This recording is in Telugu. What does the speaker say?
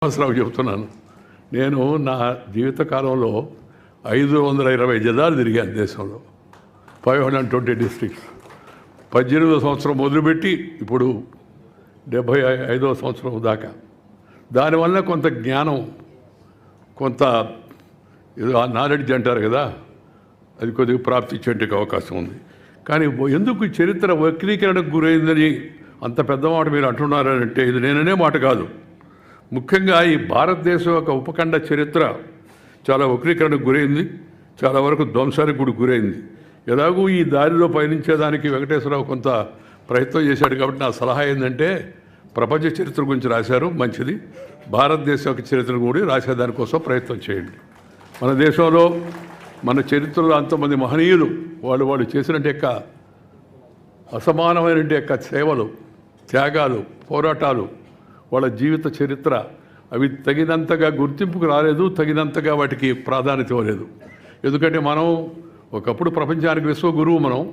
శ్రీనివాసరావు చెబుతున్నాను. నేను నా జీవితకాలంలో ఐదు వందల ఇరవై జిల్లాలు తిరిగాను దేశంలో. Five hundred twenty districts. పద్దెనిమిదో సంవత్సరం మొదలుపెట్టి ఇప్పుడు డెబ్భై ఐదవ సంవత్సరం దాకా. దానివల్ల కొంత జ్ఞానం కొంత ఏదో నాలెడ్జ్ అంటారు కదా అది కొద్దిగా ప్రాప్తి చెందుకు అవకాశం ఉంది. కానీ ఎందుకు చరిత్ర వక్రీకరణకు గురైందని అంత పెద్ద మాట మీరు అంటున్నారంటే ఇది నేననే మాట కాదు. ముఖ్యంగా ఈ భారతదేశం యొక్క ఉపఖండ చరిత్ర చాలా వక్రీకరణకు గురైంది. చాలా వరకు ధ్వంసానికి కూడా గురైంది. ఎలాగూ ఈ దారిలో పయనించేదానికి వెంకటేశ్వరరావు కొంత ప్రయత్నం చేశాడు కాబట్టి నా సలహా ఏంటంటే ప్రపంచ చరిత్ర గురించి రాశారు మంచిది. భారతదేశం యొక్క చరిత్ర కూడా రాసేదానికోసం ప్రయత్నం చేయండి. మన దేశంలో మన చరిత్రలో అంతమంది మహనీయులు వాళ్ళు వాళ్ళు చేసినట్టు యొక్క అసమానమైన యొక్క సేవలు త్యాగాలు పోరాటాలు వాళ్ళ జీవిత చరిత్ర అవి తగినంతగా గుర్తింపుకు రాలేదు తగినంతగా వాటికి ప్రాధాన్యత ఇవ్వలేదు. ఎందుకంటే మనం ఒకప్పుడు ప్రపంచానికి విశ్వగురువు మనం.